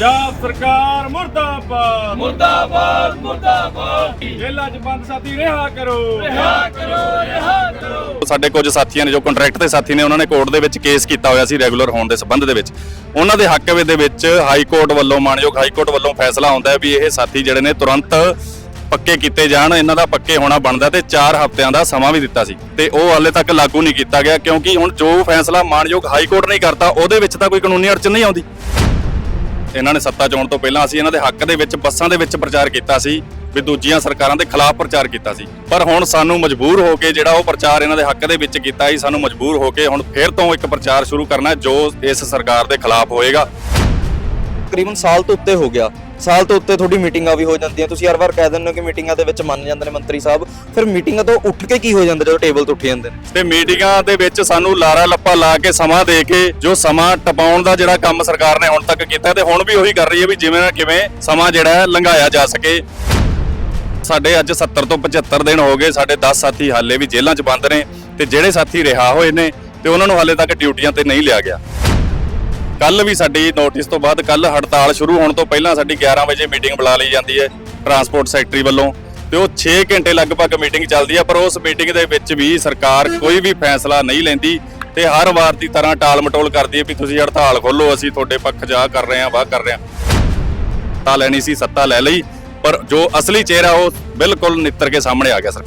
ਪੰਜਾਬ ਸਰਕਾਰ ਮੁਰਦਾਬਾਦ। ਮੁਰਦਾਬਾਦ ਮੁਰਦਾਬਾਦ। ਜੇਲ੍ਹਾਂ 'ਚ ਬੰਦ ਸਾਥੀ ਰਿਹਾ ਕਰੋ। ਰਿਹਾ ਕਰੋ ਰਿਹਾ ਕਰੋ। ਸਾਡੇ ਕੁਝ ਸਾਥੀਆਂ ਨੇ ਜੋ ਕੰਟਰੈਕਟ ਦੇ ਸਾਥੀ ਨੇ ਉਹਨਾਂ ਨੇ ਕੋਰਟ ਦੇ ਵਿੱਚ ਕੇਸ ਕੀਤਾ ਹੋਇਆ ਸੀ ਰੈਗੂਲਰ ਹੋਣ ਦੇ ਸੰਬੰਧ ਦੇ ਵਿੱਚ। ਉਹਨਾਂ ਦੇ ਹੱਕ ਦੇ ਵਿੱਚ ਹਾਈ ਕੋਰਟ ਵੱਲੋਂ ਮਾਨਯੋਗ ਹਾਈ ਕੋਰਟ ਵੱਲੋਂ ਫੈਸਲਾ ਆਉਂਦਾ ਹੈ ਵੀ ਇਹ ਸਾਥੀ ਜਿਹੜੇ ਨੇ ਤੁਰੰਤ ਪੱਕੇ ਕੀਤੇ ਜਾਣ ਇਹਨਾਂ ਦਾ ਪੱਕੇ ਹੋਣਾ ਬਣਦਾ ਤੇ 4 ਹਫ਼ਤਿਆਂ ਦਾ ਸਮਾਂ ਵੀ ਦਿੱਤਾ ਸੀ। ਤੇ ਉਹ ਹਾਲੇ ਤੱਕ ਲਾਗੂ ਨਹੀਂ ਕੀਤਾ ਗਿਆ ਕਿਉਂਕਿ ਹੁਣ ਜੋ ਫੈਸਲਾ ਮਾਨਯੋਗ ਹਾਈ ਕੋਰਟ ਨੇ ਕਰਤਾ ਉਹਦੇ ਵਿੱਚ ਤਾਂ ਕੋਈ ਕਾਨੂੰਨੀ ਅੜਚਨ ਨਹੀਂ ਆਉਂਦੀ। ਇਹਨਾਂ ਨੇ ਸੱਤਾ ਚੋਣ ਤੋਂ ਪਹਿਲਾਂ ਅਸੀਂ ਇਹਨਾਂ ਦੇ ਹੱਕ ਦੇ ਵਿੱਚ, ਬੱਸਾਂ ਦੇ ਵਿੱਚ ਪ੍ਰਚਾਰ ਕੀਤਾ ਸੀ ਵੀ ਦੂਜੀਆਂ ਸਰਕਾਰਾਂ ਦੇ ਖਿਲਾਫ ਪ੍ਰਚਾਰ ਕੀਤਾ ਸੀ। ਪਰ ਹੁਣ ਸਾਨੂੰ ਮਜਬੂਰ ਹੋ ਕੇ ਜਿਹੜਾ ਉਹ ਪ੍ਰਚਾਰ ਇਹਨਾਂ ਦੇ ਹੱਕ ਦੇ ਵਿੱਚ ਕੀਤਾ ਸੀ, ਸਾਨੂੰ ਮਜਬੂਰ ਹੋ ਕੇ ਹੁਣ ਫੇਰ ਤੋਂ ਇੱਕ ਪ੍ਰਚਾਰ ਸ਼ੁਰੂ ਕਰਨਾ ਜੋ ਇਸ ਸਰਕਾਰ ਦੇ ਖਿਲਾਫ ਹੋਏਗਾ। ਤਕਰੀਬਨ ਸਾਲ ਤੋਂ ਉੱਤੇ ਹੋ ਗਿਆ। ਸਾਲ ਤੋਂ ਉੱਤੇ ਤੁਹਾਡੀ ਮੀਟਿੰਗਾਂ ਵੀ ਹੋ ਜਾਂਦੀਆਂ। ਤੁਸੀਂ ਹਰ ਵਾਰ ਕਹਿ ਦਿੰਦੇ ਹੋ ਕਿ ਮੀਟਿੰਗਾਂ ਦੇ ਵਿੱਚ ਮੰਨ ਜਾਂਦੇ ਨੇ ਮੰਤਰੀ ਸਾਹਿਬ। ਫਿਰ ਮੀਟਿੰਗਾਂ ਤੋਂ ਉੱਠ ਕੇ ਕੀ ਹੋ ਜਾਂਦਾ ਜਦੋਂ ਟੇਬਲ ਤੋਂ ਉੱਠ ਜਾਂਦੇ ਨੇ? ਤੇ ਮੀਟਿੰਗਾਂ ਦੇ ਵਿੱਚ ਸਾਨੂੰ ਲਾਰਾ ਲੱਪਾ ਲਾ ਕੇ ਸਮਾਂ ਦੇ ਕੇ ਜੋ ਸਮਾਂ ਟਪਾਉਣ ਦਾ ਜਿਹੜਾ ਕੰਮ ਸਰਕਾਰ ਨੇ ਹੁਣ ਤੱਕ ਕੀਤਾ ਤੇ ਹੁਣ ਵੀ ਉਹੀ ਕਰ ਰਹੀ ਹੈ ਵੀ ਜਿਵੇਂ ਨਾ ਕਿਵੇਂ ਸਮਾਂ ਜਿਹੜਾ ਲੰਘਾਇਆ ਜਾ ਸਕੇ। ਸਾਡੇ ਅੱਜ 70 ਤੋਂ 75 ਦਿਨ ਹੋ ਗਏ। ਸਾਡੇ 10 ਸਾਥੀ ਹਾਲੇ ਵੀ ਜੇਲ੍ਹਾਂ 'ਚ ਬੰਦ ਨੇ ਤੇ ਜਿਹੜੇ ਸਾਥੀ ਰਿਹਾ ਹੋਏ ਨੇ ਤੇ ਉਹਨਾਂ ਨੂੰ ਹਾਲੇ ਤੱਕ ਡਿਊਟੀਆਂ ਤੇ ਨਹੀਂ ਲਿਆ ਗਿਆ। ਕੱਲ ਵੀ ਸਾਡੀ ਨੋਟਿਸ ਤੋਂ ਬਾਅਦ ਕੱਲ ਹੜਤਾਲ ਸ਼ੁਰੂ ਹੋਣ ਤੋਂ ਪਹਿਲਾਂ ਸਾਡੀ 11 ਵਜੇ ਮੀਟਿੰਗ ਬੁਲਾ ਲਈ ਜਾਂਦੀ ਹੈ ਟਰਾਂਸਪੋਰਟ ਸੈਕਟਰੀ ਵੱਲੋਂ ਤੇ ਉਹ 6 ਘੰਟੇ ਲਗਭਗ ਮੀਟਿੰਗ ਚੱਲਦੀ ਹੈ, ਪਰ ਉਸ ਮੀਟਿੰਗ ਦੇ ਵਿੱਚ ਵੀ ਸਰਕਾਰ ਕੋਈ ਵੀ ਫੈਸਲਾ ਨਹੀਂ ਲੈਂਦੀ ਤੇ ਹਰ ਵਾਰ ਦੀ ਤਰ੍ਹਾਂ ਟਾਲ ਮਟੋਲ ਕਰਦੀ ਹੈ ਵੀ ਤੁਸੀਂ ਹੜਤਾਲ ਖੋਲੋ ਅਸੀਂ ਤੁਹਾਡੇ ਪੱਖ ਜਾ ਕਰ ਰਹੇ ਹਾਂ, ਵਾਹ ਕਰ ਰਹੇ ਹਾਂ। ਤਾਂ ਲੈਣੀ ਸੀ, ਸੱਤਾ ਲੈ ਲਈ, ਪਰ ਜੋ ਅਸਲੀ ਚਿਹਰਾ ਉਹ ਬਿਲਕੁਲ ਨਿੱਤਰ ਕੇ ਸਾਹਮਣੇ ਆ ਗਿਆ, ਸਰ।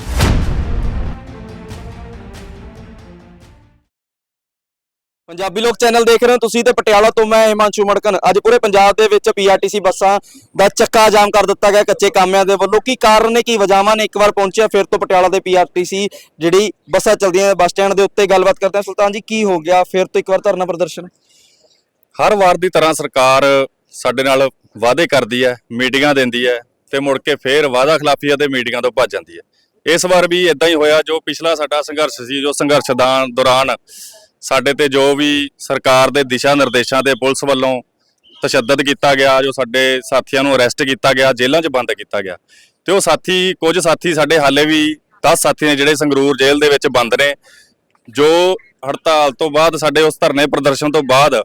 ਪੰਜਾਬੀ ਲੋਕ ਚੈਨਲ ਦੇਖ ਰਹੇ ਹੋ, ਤੁਸੀਂ ਤੇ ਪਟਿਆਲਾ ਤੋਂ ਮੈਂ ਹਿਮਾਂਸ਼ੂ ਮੜਕਨ। ਅੱਜ ਪੂਰੇ ਪੰਜਾਬ ਦੇ ਵਿੱਚ ਪੀਆਰਟੀਸੀ ਬੱਸਾਂ ਦਾ ਚੱਕਾ ਜਾਮ ਕਰ ਦਿੱਤਾ ਗਿਆ, ਕੱਚੇ ਕਾਮਿਆਂ ਦੇ ਵੱਲੋਂ। ਕੀ ਕਾਰਨ ਨੇ, ਕੀ ਵਜ੍ਹਾਵਾਂ ਨੇ? ਇੱਕ ਵਾਰ ਪਹੁੰਚਿਆ, ਫਿਰ ਤੋਂ ਪਟਿਆਲਾ ਦੇ ਪੀਆਰਟੀਸੀ ਜਿਹੜੀ ਬੱਸਾਂ ਚੱਲਦੀਆਂ ਬੱਸ ਸਟੈਂਡ ਦੇ ਉੱਤੇ ਗੱਲਬਾਤ ਕਰਦੇ ਹਾਂ। ਸੁਲਤਾਨ ਜੀ, ਕੀ ਹੋ ਗਿਆ? ਫਿਰ ਤੋਂ ਇੱਕ ਵਾਰ ਧਰਨਾ ਪ੍ਰਦਰਸ਼ਨ। ਹਰ ਵਾਰ ਦੀ ਤਰ੍ਹਾਂ ਸਰਕਾਰ ਸਾਡੇ ਨਾਲ ਵਾਅਦੇ ਕਰਦੀ ਹੈ, ਮੀਟਿੰਗਾਂ ਦਿੰਦੀ ਹੈ ਤੇ ਮੁੜ ਕੇ ਫੇਰ ਵਾਅਦਾ ਖਿਲਾਫੀਆਂ ਤੇ ਮੀਟਿੰਗਾਂ ਤੋਂ ਭੱਜ ਜਾਂਦੀ ਹੈ। ਇਸ ਵਾਰ ਵੀ ਇਦਾਂ ਹੀ ਹੋਇਆ, ਜੋ ਪਿਛਲਾ ਸਾਡਾ ਸੰਘਰਸ਼ ਸੀ, ਜੋ ਸੰਘਰਸ਼ ਦੌਰਾਨ ਸਾਡੇ ਤੇ ਜੋ ਵੀ ਸਰਕਾਰ ਦੇ ਦਿਸ਼ਾ ਨਿਰਦੇਸ਼ਾਂ ਤੇ ਪੁਲਿਸ ਵੱਲੋਂ ਤਸ਼ੱਦਦ ਕੀਤਾ ਗਿਆ, ਜੋ ਸਾਡੇ ਸਾਥੀਆਂ ਨੂੰ ਅਰੈਸਟ ਕੀਤਾ ਗਿਆ, ਜੇਲ੍ਹਾਂ 'ਚ ਬੰਦ ਕੀਤਾ ਗਿਆ। ਤੇ ਉਹ ਸਾਥੀ, ਕੁਝ ਸਾਥੀ ਸਾਡੇ ਹਾਲੇ ਵੀ 10 ਸਾਥੀ ਨੇ ਜਿਹੜੇ ਸੰਗਰੂਰ ਜੇਲ੍ਹ ਦੇ ਵਿੱਚ ਬੰਦ ਨੇ, ਜੋ ਹੜਤਾਲ ਤੋਂ ਬਾਅਦ ਸਾਡੇ ਉਸ ਧਰਨੇ ਪ੍ਰਦਰਸ਼ਨ ਤੋਂ ਬਾਅਦ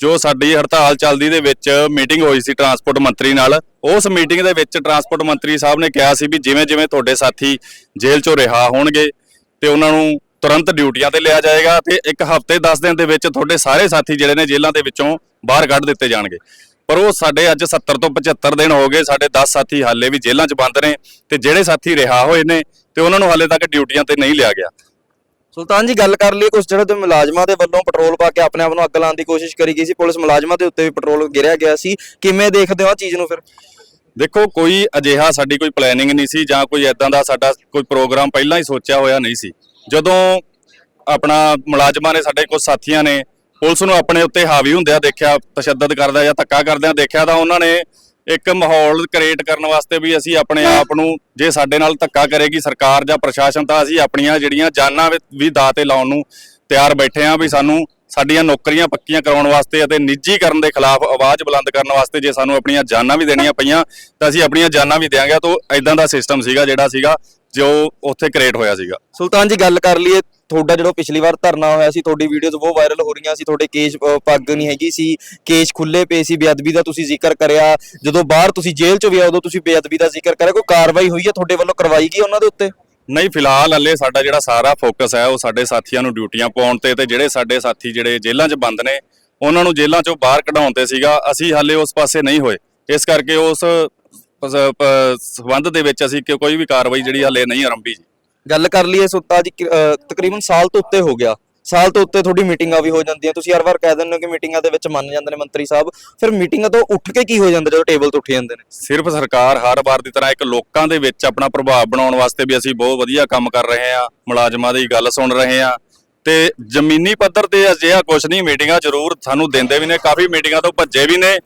ਜੋ ਸਾਡੀ ਹੜਤਾਲ ਚੱਲਦੀ ਦੇ ਵਿੱਚ ਮੀਟਿੰਗ ਹੋਈ ਸੀ ਟਰਾਂਸਪੋਰਟ ਮੰਤਰੀ ਨਾਲ, ਉਸ ਮੀਟਿੰਗ ਦੇ ਵਿੱਚ ਟਰਾਂਸਪੋਰਟ ਮੰਤਰੀ ਸਾਹਿਬ ਨੇ ਕਿਹਾ ਸੀ ਵੀ ਜਿਵੇਂ ਜਿਵੇਂ ਤੁਹਾਡੇ ਸਾਥੀ ਜੇਲ੍ਹ ਚੋਂ ਰਿਹਾ ਹੋਣਗੇ ਤੇ ਉਹਨਾਂ ਨੂੰ ਤੁਰੰਤ ਡਿਊਟੀਆਂ ਤੇ ਲਿਆ ਜਾਏਗਾ ਤੇ ਇੱਕ ਹਫ਼ਤੇ 10 ਦਿਨ ਦੇ ਵਿੱਚ ਤੁਹਾਡੇ ਸਾਰੇ ਸਾਥੀ ਜਿਹੜੇ ਨੇ ਜੇਲ੍ਹਾਂ ਦੇ ਵਿੱਚੋਂ ਬਾਹਰ ਕੱਢ ਦਿੱਤੇ ਜਾਣਗੇ। ਪਰ ਉਹ ਸਾਡੇ ਅੱਜ 70 ਤੋਂ 75 ਦਿਨ ਹੋ ਗਏ ਸਾਡੇ 10 ਸਾਥੀ ਹਾਲੇ ਵੀ ਜੇਲ੍ਹਾਂ 'ਚ ਬੰਦ ਨੇ ਤੇ ਜਿਹੜੇ ਸਾਥੀ ਰਿਹਾ ਹੋਏ ਨੇ ਤੇ ਉਹਨਾਂ ਨੂੰ ਹਾਲੇ ਤੱਕ ਡਿਊਟੀਆਂ ਤੇ ਨਹੀਂ ਲਿਆ ਗਿਆ। ਸੁਲਤਾਨ ਜੀ ਗੱਲ ਕਰ ਲਈਏ ਕੁਝ ਜਿਹੜੇ ਤੇ ਮੁਲਾਜ਼ਮਾਂ ਦੇ ਵੱਲੋਂ ਪੈਟਰੋਲ ਪਾ ਕੇ ਆਪਣੇ ਆਪ ਨੂੰ ਅੱਗ ਲਾਉਣ ਦੀ ਕੋਸ਼ਿਸ਼ ਕਰੀ ਗਈ ਸੀ ਪੁਲਿਸ ਮੁਲਾਜ਼ਮਾਂ ਦੇ ਉੱਤੇ ਵੀ ਪੈਟਰੋਲ ਗਿਰਿਆ ਗਿਆ ਸੀ। ਕਿਵੇਂ ਦੇਖਦੇ ਹੋ ਆ ਚੀਜ਼ ਨੂੰ ਫਿਰ? ਦੇਖੋ ਕੋਈ ਅਜਿਹਾ ਸਾਡੀ ਕੋਈ ਪਲੈਨਿੰਗ ਨਹੀਂ ਸੀ ਜਾਂ ਕੋਈ ਐਦਾਂ ਦਾ ਸਾਡਾ ਕੋਈ ਪ੍ਰੋਗਰਾਮ ਪਹਿਲਾਂ ਹੀ ਸੋਚਿਆ ਹੋਇਆ ਨਹੀਂ ਸੀ। ਜਦੋਂ ਆਪਣਾ ਮੁਲਾਜ਼ਮਾਂ ਨੇ ਸਾਡੇ ਕੁਝ ਸਾਥੀਆਂ ਨੇ, ਪੁਲਿਸ ਨੂੰ ਆਪਣੇ ਉੱਤੇ ਹਾਵੀ ਹੁੰਦਿਆਂ ਦੇਖਿਆ, ਤਸ਼ੱਦਦ ਕਰਦਾ ਜਾਂ ਧੱਕਾ ਕਰਦਿਆਂ ਦੇਖਿਆ, ਤਾਂ ਉਹਨਾਂ ਨੇ ਇੱਕ ਮਾਹੌਲ ਕ੍ਰੀਏਟ ਕਰਨ ਵਾਸਤੇ ਵੀ ਅਸੀਂ ਆਪਣੇ ਆਪ ਨੂੰ ਜੇ ਸਾਡੇ ਨਾਲ ਧੱਕਾ ਕਰੇਗੀ ਸਰਕਾਰ ਜਾਂ ਪ੍ਰਸ਼ਾਸਨ, ਤਾਂ ਅਸੀਂ ਆਪਣੀਆਂ ਜਿਹੜੀਆਂ ਜਾਨਾਂ ਵੀ- ਵੀ ਦਾਅ ਤੇ ਲਾਉਣ ਨੂੰ ਤਿਆਰ ਬੈਠੇ ਆਂ ਵੀ ਸਾਨੂੰ ਸਾਡੀਆਂ ਨੌਕਰੀਆਂ ਪੱਕੀਆਂ ਕਰਾਉਣ ਵਾਸਤੇ ਅਤੇ ਨਿੱਜੀਕਰਨ ਦੇ ਖਿਲਾਫ ਆਵਾਜ਼ ਬੁਲੰਦ ਕਰਨ ਵਾਸਤੇ ਜੇ ਸਾਨੂੰ ਆਪਣੀਆਂ ਜਾਨਾਂ ਵੀ ਦੇਣੀਆਂ ਪਈਆਂ, ਤਾਂ ਅਸੀਂ ਆਪਣੀਆਂ ਜਾਨਾਂ ਵੀ ਦੇਾਂਗੇ ਤਾਂ ਐਦਾਂ ਦਾ ਸਿਸਟਮ ਸੀਗਾ ਜਿਹੜਾ ਸੀਗਾ ਜੋ ਉੱਥੇ ਕ੍ਰੀਏਟ ਹੋਇਆ ਸੀਗਾ। ਸੁਲਤਾਨ ਜੀ ਗੱਲ ਕਰ ਲਈਏ ਤੁਹਾਡਾ ਜਿਹੜਾ ਪਿਛਲੀ ਵਾਰ ਧਰਨਾ ਹੋਇਆ ਸੀ ਤੁਹਾਡੀ ਵੀਡੀਓਜ਼ ਬਹੁਤ ਵਾਇਰਲ ਹੋ ਰਹੀਆਂ ਸੀ ਤੁਹਾਡੇ ਕੇਸ ਪੱਗ ਨਹੀਂ ਹੈਗੀ ਸੀ ਕੇਸ ਖੁੱਲੇ ਪਏ ਸੀ ਬੇਅਦਬੀ ਦਾ ਤੁਸੀਂ ਜ਼ਿਕਰ ਕਰਿਆ ਜਦੋਂ ਬਾਹਰ ਤੁਸੀਂ ਜੇਲ੍ਹ ਚੋਂ ਵੀ ਆਏ ਉਦੋਂ ਤੁਸੀਂ ਬੇਅਦਬੀ ਦਾ ਜ਼ਿਕਰ ਕਰਿਆ ਕੋਈ ਕਾਰਵਾਈ ਹੋਈ ਹੈ ਤੁਹਾਡੇ ਵੱਲੋਂ ਕਰਵਾਈ ਗਈ ਉਹਨਾਂ ਦੇ ਉੱਤੇ? ਨਹੀਂ ਫਿਲਹਾਲ ਹੱਲੇ ਸਾਡਾ ਜਿਹੜਾ ਸਾਰਾ ਫੋਕਸ ਹੈ ਉਹ ਸਾਡੇ ਸਾਥੀਆਂ ਨੂੰ ਡਿਊਟੀਆਂ ਪਾਉਣ ਤੇ ਤੇ ਜਿਹੜੇ ਸਾਡੇ ਸਾਥੀ ਜਿਹੜੇ ਜੇਲ੍ਹਾਂ 'ਚ ਬੰਦ ਨੇ ਉਹਨਾਂ ਨੂੰ ਜੇਲ੍ਹਾਂ 'ਚੋਂ ਬਾਹਰ ਕਢਾਉਣ ਤੇ ਸੀਗਾ ਅਸੀਂ ਹਾਲੇ ਉਸ ਪਾਸੇ ਨਹੀਂ ਹੋਏ। ਇਸ ਕਰਕੇ ਉਸ ਸੰਬੰਧ ਦੇ ਵਿੱਚ ਅਸੀਂ ਕਿ- ਕੋਈ ਵੀ ਕਾਰਵਾਈ ਜਿਹੜੀ ਹਾਲੇ ਨਹੀਂ ਆਰੰਭੀ ਜੀ। ਗੱਲ ਕਰ ਲਈਏ ਸੁਲਤਾਨ ਜੀ ਤਕਰੀਬਨ ਸਾਲ ਤੋਂ ਉੱਤੇ ਹੋ ਗਿਆ। ਸਾਲ ਤੋਂ ਉੱਤੇ ਤੁਹਾਡੀ ਮੀਟਿੰਗਾਂ ਵੀ ਹੋ ਜਾਂਦੀਆਂ। ਤੁਸੀਂ ਹਰ ਵਾਰ ਕਹਿ ਦਿੰਦੇ ਹੋ ਕਿ ਮੀਟਿੰਗਾਂ ਦੇ ਵਿੱਚ ਮੰਨ ਜਾਂਦੇ ਨੇ ਮੰਤਰੀ ਸਾਹਿਬ। ਫਿਰ ਮੀਟਿੰਗਾਂ ਤੋਂ ਉੱਠ ਕੇ ਕੀ ਹੋ ਜਾਂਦਾ ਜਦੋਂ ਟੇਬਲ ਤੋਂ ਉੱਠ ਜਾਂਦੇ ਨੇ? ਸਿਰਫ ਸਰਕਾਰ ਹਰ ਵਾਰ ਦੀ ਤਰ੍ਹਾਂ ਇੱਕ ਲੋਕਾਂ ਦੇ ਵਿੱਚ ਆਪਣਾ ਪ੍ਰਭਾਵ ਬਣਾਉਣ ਵਾਸਤੇ ਵੀ ਅਸੀਂ ਬਹੁਤ ਵਧੀਆ ਕੰਮ ਕਰ ਰਹੇ ਹਾਂ। ਮੁਲਾਜ਼ਮਾਂ ਦੀ ਗੱਲ ਸੁਣ ਰਹੇ ਹਾਂ। ਤੇ ਜ਼ਮੀਨੀ ਪੱਧਰ ਤੇ ਅਜਿਹਾ ਕੁਝ ਨਹੀਂ ਮੀਟਿੰਗਾਂ ਜ਼ਰੂਰ ਸਾਨੂੰ ਦਿੰਦੇ ਵੀ ਨੇ। ਕਾਫੀ ਮੀਟਿੰਗਾਂ ਤੋਂ ਭੱਜੇ ਵੀ ਨੇ।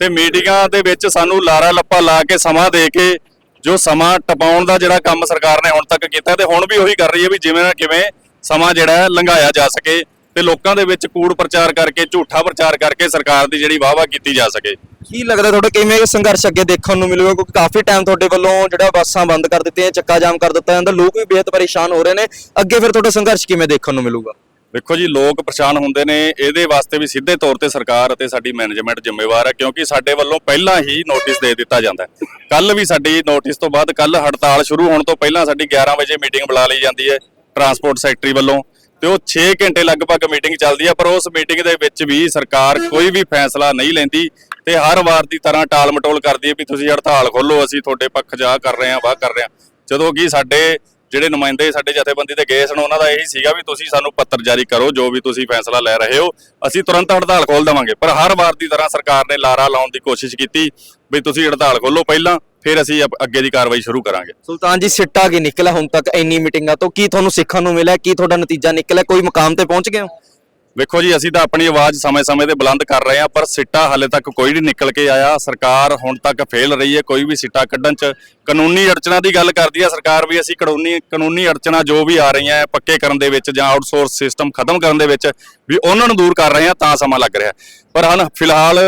ਤੇ ਮੀਟਿੰਗਾਂ ਦੇ ਵਿੱਚ ਸਾਨੂੰ ਲਾਰਾ ਲੱਪਾ ਲਾ ਕੇ ਸਮਾਂ ਦੇ ਕੇ ਜੋ ਸਮਾਂ ਟਪਾਉਣ ਦਾ ਜਿਹੜਾ ਕੰਮ ਸਰਕਾਰ ਨੇ ਹੁਣ ਤੱਕ ਕੀਤਾ ਤੇ ਹੁਣ ਵੀ ਉਹੀ ਕਰ ਰਹੀ ਹੈ ਵੀ ਜਿਵੇਂ ਨਾ ਕਿਵੇਂ ਸਮਾਂ ਜਿਹੜਾ ਲੰਘਾਇਆ ਜਾ ਸਕੇ ਤੇ ਲੋਕਾਂ ਦੇ ਵਿੱਚ ਕੂੜ ਪ੍ਰਚਾਰ ਕਰਕੇ, ਝੂਠਾ ਪ੍ਰਚਾਰ ਕਰਕੇ ਸਰਕਾਰ ਦੀ ਜਿਹੜੀ ਵਾਹਵਾ ਕੀਤੀ ਜਾ ਸਕੇ। ਕੀ ਲੱਗਦਾ ਤੁਹਾਡਾ ਕਿਵੇਂ ਇਹ ਸੰਘਰਸ਼ ਅੱਗੇ ਦੇਖਣ ਨੂੰ ਮਿਲੂਗਾ? ਕਿਉਂਕਿ ਕਾਫੀ ਟਾਈਮ ਤੁਹਾਡੇ ਵੱਲੋਂ ਜਿਹੜਾ ਬੱਸਾਂ ਬੰਦ ਕਰ ਦਿੱਤੀਆਂ, ਚੱਕਾ ਜਾਮ ਕਰ ਦਿੱਤਾ ਜਾਂਦਾ, ਲੋਕ ਵੀ ਬੇਹੱਦ ਪਰੇਸ਼ਾਨ ਹੋ ਰਹੇ ਨੇ। ਅੱਗੇ ਫਿਰ ਤੁਹਾਡਾ ਸੰਘਰਸ਼ ਕਿਵੇਂ ਦੇਖਣ ਨੂੰ ਮਿਲੂਗਾ? ਵੇਖੋ ਜੀ, ਲੋਕ ਪਰੇਸ਼ਾਨ ਹੁੰਦੇ ਨੇ। ਇਹਦੇ ਵਾਸਤੇ ਵੀ ਸਿੱਧੇ ਤੌਰ ਤੇ ਸਰਕਾਰ ਅਤੇ ਸਾਡੀ ਮੈਨੇਜਮੈਂਟ ਜ਼ਿੰਮੇਵਾਰ ਹੈ, ਕਿਉਂਕਿ ਸਾਡੇ ਵੱਲੋਂ ਪਹਿਲਾਂ ਹੀ ਨੋਟਿਸ ਦੇ ਦਿੱਤਾ ਜਾਂਦਾ ਹੈ। ਕੱਲ ਵੀ ਸਾਡੀ ਨੋਟਿਸ ਤੋਂ ਬਾਅਦ ਕੱਲ ਹੜਤਾਲ ਸ਼ੁਰੂ ਹੋਣ ਤੋਂ ਪਹਿਲਾਂ ਸਾਡੀ 11 ਵਜੇ ਮੀਟਿੰਗ ਬੁਲਾ ਲਈ ਜਾਂਦੀ ਹੈ ਟਰਾਂਸਪੋਰਟ ਸੈਕਟਰੀ ਵੱਲੋਂ ਤੇ ਉਹ 6 ਘੰਟੇ ਲਗਭਗ ਮੀਟਿੰਗ ਚੱਲਦੀ ਹੈ, ਪਰ ਉਸ ਮੀਟਿੰਗ ਦੇ ਵਿੱਚ ਵੀ ਸਰਕਾਰ ਕੋਈ ਵੀ ਫੈਸਲਾ ਨਹੀਂ ਲੈਂਦੀ ਤੇ ਹਰ ਵਾਰ ਦੀ ਤਰ੍ਹਾਂ ਟਾਲ ਮਟੋਲ ਕਰਦੀ ਹੈ ਵੀ ਤੁਸੀਂ ਹੜਤਾਲ ਖੋਲੋ ਅਸੀਂ ਤੁਹਾਡੇ ਪੱਖ ਜਾ ਕਰ ਰਹੇ ਹਾਂ, ਵਾਹ ਕਰ ਰਹੇ ਹਾਂ। ਜਦੋਂ ਕਿ ਸਾਡੇ ਜਿਹੜੇ ਨੁਮਾਇੰਦੇ ਸਾਡੇ ਜਥੇਬੰਦੀ ਦੇ ਗਏ ਸਨ, ਉਹਨਾਂ ਦਾ ਇਹੀ ਸੀਗਾ ਵੀ ਤੁਸੀਂ ਸਾਨੂੰ ਪੱਤਰ ਜਾਰੀ ਕਰੋ, ਜੋ ਵੀ ਤੁਸੀਂ ਫੈਸਲਾ ਲੈ ਰਹੇ ਹੋ, ਅਸੀਂ ਤੁਰੰਤ ਹੜਤਾਲ ਖੋਲ ਦੇਵਾਂਗੇ। ਪਰ ਹਰ ਵਾਰ ਦੀ ਤਰ੍ਹਾਂ ਸਰਕਾਰ ਨੇ ਲਾਰਾ ਲਾਉਣ ਦੀ ਕੋਸ਼ਿਸ਼ ਕੀਤੀ ਵੀ ਤੁਸੀਂ ਹੜਤਾਲ ਖੋਲੋ ਪਹਿਲਾਂ, ਫਿਰ ਅਸੀਂ ਅੱਗੇ ਦੀ ਕਾਰਵਾਈ ਸ਼ੁਰੂ ਕਰਾਂਗੇ। ਸੁਲਤਾਨ ਜੀ, ਸਿੱਟਾ ਕੀ ਨਿਕਲਿਆ ਹੁਣ ਤੱਕ? ਇੰਨੀ ਮੀਟਿੰਗਾਂ ਤੋਂ ਕੀ ਤੁਹਾਨੂੰ ਸਿੱਖਣ ਨੂੰ ਮਿਲਿਆ? ਕੀ ਤੁਹਾਡਾ ਨਤੀਜਾ ਨਿਕਲਿਆ? ਕੋਈ ਮੁਕਾਮ ਤੇ ਪਹੁੰਚ ਗਏ ਹੋ? ਵੇਖੋ ਜੀ, ਅਸੀਂ ਤਾਂ ਆਪਣੀ ਆਵਾਜ਼ ਸਮੇਂ-ਸਮੇਂ ਤੇ ਬੁਲੰਦ ਕਰ ਰਹੇ ਹਾਂ, ਪਰ ਸਿੱਟਾ ਹਾਲੇ ਤੱਕ ਕੋਈ ਨਹੀਂ ਨਿਕਲ ਕੇ ਆਇਆ। ਸਰਕਾਰ ਹੁਣ ਤੱਕ ਫੇਲ ਰਹੀ ਹੈ, ਕੋਈ ਵੀ ਸਿੱਟਾ ਕੱਢਣ 'ਚ। ਕਾਨੂੰਨੀ ਅੜਚਣਾ ਦੀ ਗੱਲ ਕਰਦੀ ਹੈ ਸਰਕਾਰ ਵੀ, ਅਸੀਂ ਕਾਨੂੰਨੀ ਕਾਨੂੰਨੀ ਅੜਚਣਾ ਜੋ ਵੀ ਆ ਰਹੀਆਂ ਹੈ, ਪੱਕੇ ਕਰਨ ਦੇ ਵਿੱਚ ਜਾਂ ਆਊਟਸੋਰਸ ਸਿਸਟਮ ਖਤਮ ਕਰਨ ਦੇ ਵਿੱਚ ਵੀ ਉਹਨਾਂ ਨੂੰ ਦੂਰ ਕਰ ਰਹੇ ਹਾਂ, ਤਾਂ ਸਮਾਂ ਲੱਗ ਰਿਹਾ ਪਰ ਹਨ, ਫਿਲਹਾਲ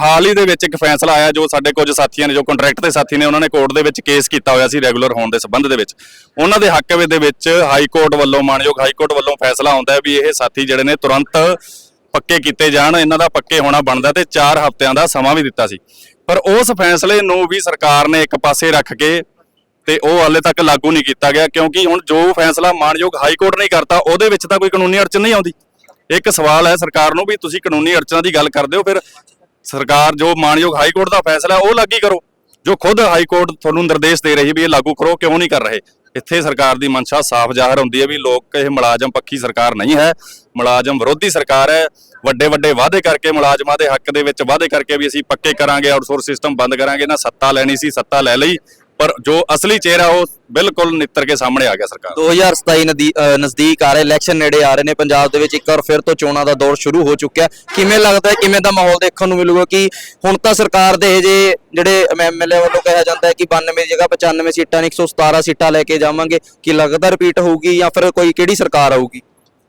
ਹਾਲ ਹੀ ਦੇ ਵਿੱਚ ਇੱਕ ਫੈਸਲਾ ਆਇਆ ਜੋ ਸਾਡੇ ਕੁਝ ਸਾਥੀਆਂ ਨੇ, ਜੋ ਕੰਟਰੈਕਟ ਦੇ ਸਾਥੀ ਨੇ, ਉਹਨਾਂ ਨੇ ਕੋਰਟ ਦੇ ਵਿੱਚ ਕੇਸ ਕੀਤਾ ਹੋਇਆ ਸੀ ਰੈਗੂਲਰ ਹੋਣ ਦੇ ਸੰਬੰਧ ਦੇ ਵਿੱਚ। ਉਹਨਾਂ ਦੇ ਹੱਕ ਦੇ ਵਿੱਚ ਹਾਈ ਕੋਰਟ ਵੱਲੋਂ, ਮਾਨਯੋਗ ਹਾਈ ਕੋਰਟ ਵੱਲੋਂ ਫੈਸਲਾ ਆਉਂਦਾ ਹੈ ਵੀ ਇਹ ਸਾਥੀ ਜਿਹੜੇ ਨੇ ਤੁਰੰਤ ਪੱਕੇ ਕੀਤੇ ਜਾਣ, ਇਹਨਾਂ ਦਾ ਪੱਕੇ ਹੋਣਾ ਬਣਦਾ ਤੇ 4 ਹਫ਼ਤਿਆਂ ਦਾ ਸਮਾਂ ਵੀ ਦਿੱਤਾ ਸੀ। ਪਰ ਉਸ ਫੈਸਲੇ ਨੂੰ ਵੀ ਸਰਕਾਰ ਨੇ ਇੱਕ ਪਾਸੇ ਰੱਖ ਕੇ ਤੇ ਉਹ ਹਾਲੇ ਤੱਕ ਲਾਗੂ ਨਹੀਂ ਕੀਤਾ ਗਿਆ ਕਿਉਂਕਿ ਹੁਣ ਜੋ ਫੈਸਲਾ ਮਾਨਯੋਗ ਹਾਈ ਕੋਰਟ ਨੇ ਕਰਤਾ, ਉਹਦੇ ਵਿੱਚ ਤਾਂ ਕੋਈ ਕਾਨੂੰਨੀ ਅੜਚਨ ਨਹੀਂ ਆਉਂਦੀ। ਇੱਕ ਸਵਾਲ ਹੈ ਸਰਕਾਰ ਨੂੰ ਵੀ ਤੁਸੀਂ ਕਾਨੂੰਨੀ ਅੜਚਨਾ ਦੀ ਗੱਲ ਕਰਦੇ ਹੋ, ਫਿਰ ਸਰਕਾਰ ਜੋ ਮਾਨਯੋਗ ਹਾਈ ਕੋਰਟ ਦਾ ਫੈਸਲਾ ਉਹ ਲਾਗੀ ਕਰੋ। ਜੋ ਖੁਦ ਹਾਈ ਕੋਰਟ ਤੁਹਾਨੂੰ ਨਿਰਦੇਸ਼ ਦੇ ਰਹੀ ਵੀ ਇਹ ਲਾਗੂ ਕਰੋ, ਕਿਉਂ ਨਹੀਂ ਕਰ ਰਹੇ? ਇੱਥੇ ਸਰਕਾਰ ਦੀ ਮਨਸ਼ਾ ਸਾਫ਼ ਜ਼ਾਹਰ ਹੁੰਦੀ ਹੈ ਵੀ ਲੋਕ, ਇਹ ਮੁਲਾਜ਼ਮ ਪੱਖੀ ਸਰਕਾਰ ਨਹੀਂ ਹੈ। ਮੁਲਾਜ਼ਮ ਵਿਰੋਧੀ ਸਰਕਾਰ ਹੈ। ਵੱਡੇ ਵੱਡੇ ਵਾਅਦੇ ਕਰਕੇ, ਮੁਲਾਜ਼ਮਾਂ ਦੇ ਹੱਕ ਦੇ ਵਿੱਚ ਵਾਅਦੇ ਕਰਕੇ ਵੀ ਅਸੀਂ ਪੱਕੇ ਕਰਾਂਗੇ, ਆਊਟਸੋਰਸ ਸਿਸਟਮ ਬੰਦ ਕਰਾਂਗੇ। ਨਾ ਸੱਤਾ ਲੈਣੀ ਸੀ, ਸੱਤਾ ਲੈ ਲਈ। ਪਰ ਜੋ ਅਸਲੀ ਚਿਹਰਾ ਉਹ ਬਿਲਕੁਲ ਨਿੱਤਰ ਕੇ ਸਾਹਮਣੇ ਆ ਗਿਆ ਸਰਕਾਰ ਦਾ। 2027 ਨਦੀ- ਅਹ ਨਜ਼ਦੀਕ ਆ ਰਿਹਾ ਇਲੈਕਸ਼ਨ ਨੇੜੇ ਆ ਰਹੇ ਨੇ ਪੰਜਾਬ ਦੇ ਵਿੱਚ ਇੱਕ ਵਾਰ ਫਿਰ ਤੋਂ ਚੋਣਾਂ ਦਾ ਦੌਰ ਸ਼ੁਰੂ ਹੋ ਚੁੱਕਿਆ ਕਿਵੇਂ ਲੱਗਦਾ ਹੈ ਕਿਵੇਂ ਦਾ ਮਾਹੌਲ ਦੇਖਣ ਨੂੰ ਮਿਲੂਗਾ ਕਿ ਹੁਣ ਤਾਂ ਸਰਕਾਰ ਦੇ ਇਹ ਜੇ ਜਿਹੜੇ ਐਮਐਲਏ ਵੱਲੋਂ ਕਿਹਾ ਜਾਂਦਾ ਹੈ ਕਿ 92 ਦੀ ਜਗ੍ਹਾ 95 ਸੀਟਾਂ ਨੇ 117 ਸੀਟਾਂ ਲੈ ਕੇ ਜਾਵਾਂਗੇ ਕੀ ਲੱਗਦਾ ਰਿਪੀਟ ਹੋਊਗੀ ਜਾਂ ਫਿਰ ਕੋਈ ਕਿਹੜੀ ਸਰਕਾਰ ਆਊਗੀ?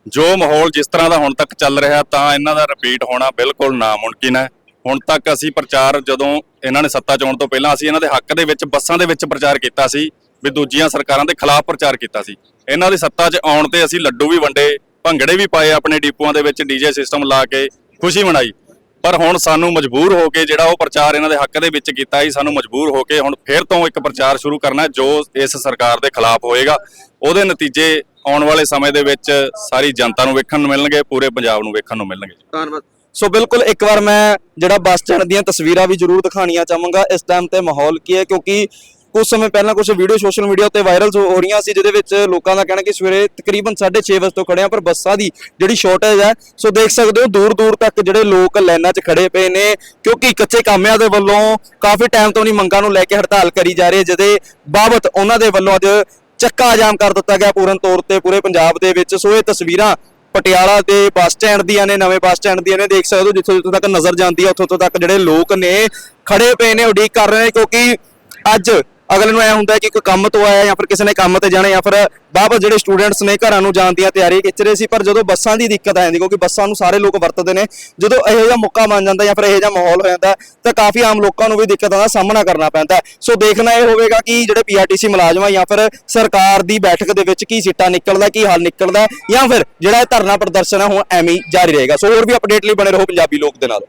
ਜੋ ਮਾਹੌਲ ਜਿਸ ਤਰ੍ਹਾਂ ਦਾ ਹੁਣ ਤੱਕ ਚੱਲ ਰਿਹਾ ਤਾਂ ਇਹਨਾਂ ਦਾ ਰਿਪੀਟ ਹੋਣਾ ਬਿਲਕੁਲ ਨਾਮੁਮਕਿਨ ਹੈ। ਹੁਣ ਤੱਕ ਅਸੀਂ ਪ੍ਰਚਾਰ ਜਦੋਂ ਇਹਨਾਂ ਨੇ ਸੱਤਾ 'ਚ ਆਉਣ ਤੋਂ ਪਹਿਲਾਂ ਅਸੀਂ ਇਹਨਾਂ ਦੇ ਹੱਕ ਦੇ ਵਿੱਚ, ਬੱਸਾਂ ਦੇ ਵਿੱਚ ਪ੍ਰਚਾਰ ਕੀਤਾ ਸੀ ਵੀ ਦੂਜੀਆਂ ਸਰਕਾਰਾਂ ਦੇ ਖਿਲਾਫ ਪ੍ਰਚਾਰ ਕੀਤਾ ਸੀ। ਇਹਨਾਂ ਦੀ ਸੱਤਾ 'ਚ ਆਉਣ ਤੇ ਅਸੀਂ ਲੱਡੂ ਵੀ ਵੰਡੇ, ਭੰਗੜੇ ਵੀ ਪਾਏ ਆਪਣੇ ਡਿਪੂਆਂ ਦੇ ਵਿੱਚ ਡੀਜੇ ਸਿਸਟਮ ਲਾ ਕੇ, ਖੁਸ਼ੀ ਮਨਾਈ। ਪਰ ਹੁਣ ਸਾਨੂੰ ਮਜਬੂਰ ਹੋ ਕੇ ਜਿਹੜਾ ਉਹ ਪ੍ਰਚਾਰ ਇਹਨਾਂ ਦੇ ਹੱਕ ਦੇ ਵਿੱਚ ਕੀਤਾ ਸੀ, ਸਾਨੂੰ ਮਜਬੂਰ ਹੋ ਕੇ ਹੁਣ ਫਿਰ ਤੋਂ ਇੱਕ ਪ੍ਰਚਾਰ ਸ਼ੁਰੂ ਕਰਨਾ ਜੋ ਇਸ ਸਰਕਾਰ ਦੇ ਖਿਲਾਫ ਹੋਏਗਾ। ਉਹਦੇ ਨਤੀਜੇ ਆਉਣ ਵਾਲੇ ਸਮੇਂ ਦੇ ਵਿੱਚ ਸਾਰੀ ਜਨਤਾ ਨੂੰ ਵੇਖਣ ਨੂੰ ਮਿਲਣਗੇ, ਪੂਰੇ ਪੰਜਾਬ ਨੂੰ ਵੇਖਣ ਨੂੰ ਮਿਲਣਗੇ। ਧੰਨਵਾਦ। ਸੋ ਬਿਲਕੁਲ ਇੱਕ ਵਾਰ ਮੈਂ ਜਿਹੜਾ ਬੱਸ ਸਟੈਂਡ ਦੀਆਂ ਤਸਵੀਰਾਂ ਵੀ ਜ਼ਰੂਰ ਦਿਖਾਣੀਆਂ ਚਾਹਾਂਗਾ, ਇਸ ਟਾਈਮ ਤੇ ਮਾਹੌਲ ਕੀ ਹੈ? ਕਿਉਂਕਿ ਕੁਝ ਸਮੇਂ ਪਹਿਲਾਂ ਕੁਝ ਵੀਡੀਓ ਸੋਸ਼ਲ ਮੀਡੀਆ ਉੱਤੇ ਵਾਇਰਲ ਹੋ ਰਹੀਆਂ ਸੀ, ਜਿਹਦੇ ਵਿੱਚ ਲੋਕਾਂ ਦਾ ਕਹਿਣਾ ਕਿ ਸਵੇਰੇ ਤਕਰੀਬਨ 6:30 ਵਜੇ ਤੋਂ ਖੜੇ ਆ ਪਰ ਬੱਸਾਂ ਦੀ ਜਿਹੜੀ ਸ਼ਾਰਟੇਜ ਹੈ ਸੋ ਦੇਖ ਸਕਦੇ ਹੋ ਦੂਰ ਦੂਰ ਤੱਕ ਜਿਹੜੇ ਲੋਕ ਲਾਈਨਾਂ 'ਚ ਖੜੇ ਪਏ ਨੇ, ਕਿਉਂਕਿ ਕੱਚੇ ਕਾਮਿਆਂ ਦੇ ਵੱਲੋਂ ਕਾਫੀ ਟਾਈਮ ਤੋਂ ਨਹੀਂ ਮੰਗਾਂ ਨੂੰ ਲੈ ਕੇ ਹੜਤਾਲ ਕਰੀ ਜਾ ਰਹੀ ਹੈ, ਜਿਹਦੇ ਬਾਬਤ ਉਹਨਾਂ ਦੇ ਵੱਲੋਂ ਅੱਜ ਚੱਕਾ ਜਾਮ ਕਰ ਦਿੱਤਾ ਗਿਆ ਪੂਰਨ ਤੌਰ ਤੇ ਪੂਰੇ ਪੰਜਾਬ ਦੇ ਵਿੱਚ। ਸੋ ਇਹ ਤਸਵੀਰਾਂ ਪਟਿਆਲਾ ਦੇ ਬੱਸ ਸਟੈਂਡ ਦੀਆਂ ਨੇ, ਨਵੇਂ ਬੱਸ ਸਟੈਂਡ ਦੀਆਂ ਨੇ, ਦੇਖ ਸਕਦੇ ਹੋ ਜਿੱਥੋਂ ਜਿੱਥੋਂ ਤੱਕ ਨਜ਼ਰ ਜਾਂਦੀ ਹੈ ਉੱਥੋਂ ਉੱਥੋਂ ਤੱਕ ਜਿਹੜੇ ਲੋਕ ਨੇ ਖੜੇ ਪਏ ਨੇ ਉਡੀਕ ਕਰ ਰਹੇ ਨੇ, ਕਿਉਂਕਿ ਅੱਜ ਅਗਲੇ ਨੂੰ ਐ ਹੁੰਦਾ ਕਿ ਕੋਈ ਕੰਮ ਤੋਂ ਆਇਆ ਜਾਂ ਫਿਰ ਕਿਸੇ ਨੇ ਕੰਮ ਤੇ ਜਾਣਾ ਜਾਂ ਫਿਰ ਬਾਬਾ ਜਿਹੜੇ ਸਟੂਡੈਂਟਸ ਨੇ ਘਰਾਂ ਨੂੰ ਜਾਣ ਦੀਆਂ ਤਿਆਰੀ ਖਿੱਚ ਰਹੇ ਸੀ, ਪਰ ਜਦੋਂ ਬੱਸਾਂ ਦੀ ਦਿੱਕਤ ਆ ਜਾਂਦੀ, ਕਿਉਂਕਿ ਬੱਸਾਂ ਨੂੰ ਸਾਰੇ ਲੋਕ ਵਰਤਦੇ ਨੇ, ਜਦੋਂ ਇਹੋ ਜਿਹਾ ਮੌਕਾ ਬਣ ਜਾਂਦਾ ਜਾਂ ਫਿਰ ਇਹੋ ਜਿਹਾ ਮਾਹੌਲ ਹੋ ਜਾਂਦਾ, ਤਾਂ ਕਾਫੀ ਆਮ ਲੋਕਾਂ ਨੂੰ ਵੀ ਦਿੱਕਤਾਂ ਦਾ ਸਾਹਮਣਾ ਕਰਨਾ ਪੈਂਦਾ ਸੋ ਦੇਖਣਾ ਇਹ ਹੋਵੇਗਾ ਕਿ ਜਿਹੜੇ ਪੀਆਰਟੀਸੀ ਮੁਲਾਜ਼ਮ ਆ ਜਾਂ ਫਿਰ ਸਰਕਾਰ ਦੀ ਬੈਠਕ ਦੇ ਵਿੱਚ ਕੀ ਸਿੱਟਾ ਨਿਕਲਦਾ, ਕੀ ਹੱਲ ਨਿਕਲਦਾ, ਜਾਂ ਫਿਰ ਜਿਹੜਾ ਇਹ ਧਰਨਾ ਪ੍ਰਦਰਸ਼ਨ ਹੈ ਹੁਣ ਐਵੇਂ ਹੀ ਜਾਰੀ ਰਹੇਗਾ। ਸੋ ਹੋਰ ਵੀ ਅਪਡੇਟ ਲਈ ਬਣੇ ਰਹੋ ਪੰਜਾਬੀ ਲੋਕ ਦੇ ਨਾਲ।